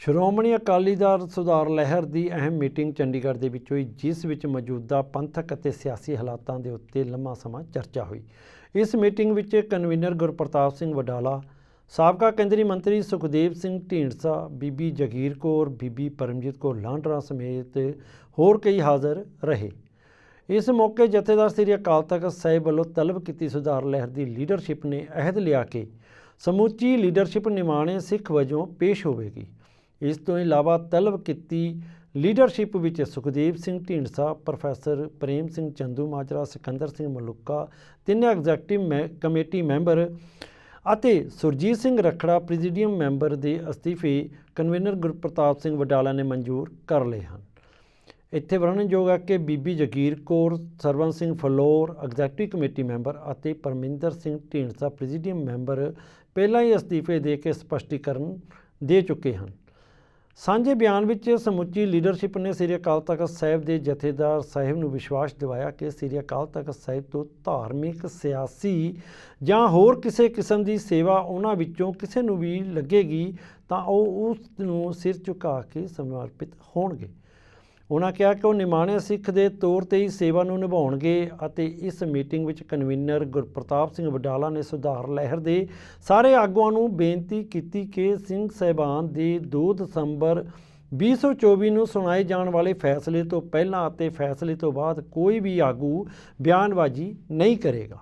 ਸ਼੍ਰੋਮਣੀ ਅਕਾਲੀ ਦਲ ਸੁਧਾਰ ਲਹਿਰ ਦੀ ਅਹਿਮ ਮੀਟਿੰਗ ਚੰਡੀਗੜ੍ਹ ਦੇ ਵਿੱਚ ਹੋਈ, ਜਿਸ ਵਿੱਚ ਮੌਜੂਦਾ ਪੰਥਕ ਅਤੇ ਸਿਆਸੀ ਹਾਲਾਤਾਂ ਦੇ ਉੱਤੇ ਲੰਮਾ ਸਮਾਂ ਚਰਚਾ ਹੋਈ। ਇਸ ਮੀਟਿੰਗ ਵਿੱਚ ਕਨਵੀਨਰ ਗੁਰਪ੍ਰਤਾਪ ਸਿੰਘ ਵਡਾਲਾ, ਸਾਬਕਾ ਕੇਂਦਰੀ ਮੰਤਰੀ ਸੁਖਦੇਵ ਸਿੰਘ ਢੀਂਡਸਾ, ਬੀਬੀ ਜਗੀਰ ਕੌਰ, ਬੀਬੀ ਪਰਮਜੀਤ ਕੌਰ ਲਾਂਡਰਾ ਸਮੇਤ ਹੋਰ ਕਈ ਹਾਜ਼ਰ ਰਹੇ। ਇਸ ਮੌਕੇ ਜਥੇਦਾਰ ਸ੍ਰੀ ਅਕਾਲ ਤਖਤ ਸਾਹਿਬ ਵੱਲੋਂ ਤਲਬ ਕੀਤੀ ਸੁਧਾਰ ਲਹਿਰ ਦੀ ਲੀਡਰਸ਼ਿਪ ਨੇ ਅਹਿਦ ਲਿਆ ਕੇ ਸਮੁੱਚੀ ਲੀਡਰਸ਼ਿਪ ਨਿਮਾਣੇ ਸਿੱਖ ਵਜੋਂ ਪੇਸ਼ ਹੋਵੇਗੀ। ਇਸ ਤੋਂ ਇਲਾਵਾ ਤਲਬ ਕੀਤੀ ਲੀਡਰਸ਼ਿਪ ਵਿੱਚ ਸੁਖਦੇਵ ਸਿੰਘ ਢੀਂਡਸਾ, ਪ੍ਰੋਫੈਸਰ ਪ੍ਰੇਮ ਸਿੰਘ ਚੰਦੂ, ਮਾਜਰਾ ਸਿਕੰਦਰ ਸਿੰਘ ਮਲੂਕਾ, ਤਿੰਨ ਐਗਜ਼ੈਕਟਿਵ ਮੈ- ਕਮੇਟੀ ਮੈਂਬਰ ਅਤੇ ਸੁਰਜੀਤ ਸਿੰਘ ਰਖੜਾ, ਪ੍ਰੈਜ਼ੀਡੀਅਮ ਮੈਂਬਰ ਦੇ ਅਸਤੀਫੇ ਕਨਵੀਨਰ ਗੁਰਪ੍ਰਤਾਪ ਸਿੰਘ ਵਡਾਲਾ ਨੇ ਮਨਜ਼ੂਰ ਕਰ ਲਏ ਹਨ। ਇੱਥੇ ਵਰਣਨਯੋਗ ਹੈ ਕਿ Bibi Jagir Kaur Sarwan Singh Phillaur, executive committee member ਅਤੇ ਪਰਮਿੰਦਰ ਸਿੰਘ ਢੀਂਡਸਾ, ਪ੍ਰੈਜ਼ੀਡੀਅਮ ਮੈਂਬਰ ਪਹਿਲਾਂ ਹੀ ਅਸਤੀਫੇ ਦੇ ਕੇ ਸਪਸ਼ਟੀਕਰਨ ਦੇ ਚੁੱਕੇ ਹਨ। ਸਾਂਝੇ ਬਿਆਨ ਵਿੱਚ ਸਮੁੱਚੀ ਲੀਡਰਸ਼ਿਪ ਨੇ ਸ੍ਰੀ ਅਕਾਲ ਤਖਤ ਸਾਹਿਬ ਦੇ ਜਥੇਦਾਰ ਸਾਹਿਬ ਨੂੰ ਵਿਸ਼ਵਾਸ ਦਿਵਾਇਆ ਕਿ ਸ੍ਰੀ ਅਕਾਲ ਤਖਤ ਸਾਹਿਬ ਤੋਂ ਧਾਰਮਿਕ, ਸਿਆਸੀ ਜਾਂ ਹੋਰ ਕਿਸੇ ਕਿਸਮ ਦੀ ਸੇਵਾ ਉਹਨਾਂ ਵਿੱਚੋਂ ਕਿਸੇ ਨੂੰ ਵੀ ਲੱਗੇਗੀ ਤਾਂ ਉਹ ਉਸ ਨੂੰ ਸਿਰ ਝੁਕਾ ਕੇ ਸਮਰਪਿਤ ਹੋਣਗੇ। ਉਹਨਾਂ ਕਿਹਾ ਕਿ ਉਹ ਨਿਮਾਣੇ ਸਿੱਖ ਦੇ ਤੌਰ ਤੇ ਹੀ ਸੇਵਾ ਨੂੰ ਨਿਭਾਉਣਗੇ ਅਤੇ ਇਸ ਮੀਟਿੰਗ ਵਿੱਚ ਕਨਵੀਨਰ ਗੁਰਪ੍ਰਤਾਪ ਸਿੰਘ ਵਡਾਲਾ ਨੇ ਸੁਧਾਰ ਲਹਿਰ ਦੇ ਸਾਰੇ ਆਗੂਆਂ ਨੂੰ ਬੇਨਤੀ ਕੀਤੀ ਕਿ ਸਿੰਘ ਸਹਿਬਾਨ ਦੇ 2 ਦਸੰਬਰ 2024 ਨੂੰ ਸੁਣਾਏ ਜਾਣ ਵਾਲੇ ਫੈਸਲੇ ਤੋਂ ਪਹਿਲਾਂ ਅਤੇ ਫੈਸਲੇ ਤੋਂ ਬਾਅਦ ਕੋਈ ਵੀ ਆਗੂ ਬਿਆਨਬਾਜ਼ੀ ਨਹੀਂ ਕਰੇਗਾ।